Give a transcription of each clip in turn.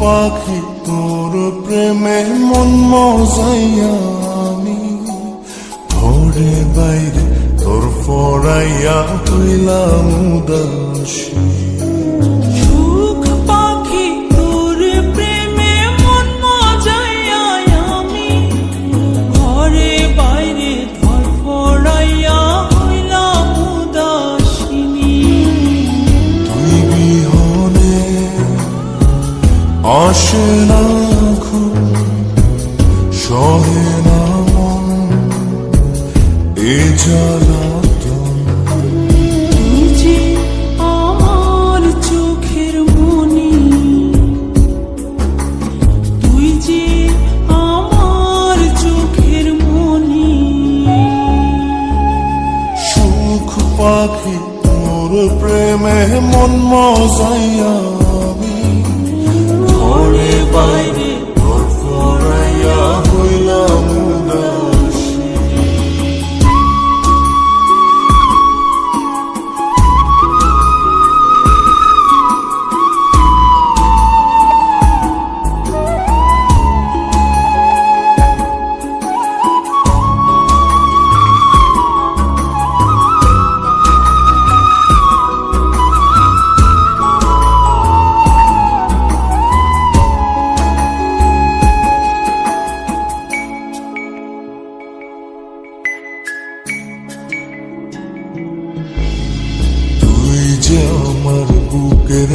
পাখি তোর প্রেমে মন আমি। ঘরে বাইরে তোর ফরাইয়া হইলাম উদাসী। আসে না ঘুম সহে না মন এ যে আমার চোখের তুই যে আমার চোখের সুখ পাখি তোর প্রেমে মন মজাইয়া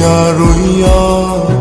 রইয়া রইয়া।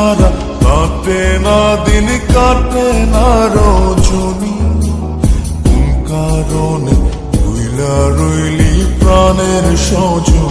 ছাড়া কাটে না দিন কাটে না রজনী। কারণে রইলা রইলি প্রাণের সজনী?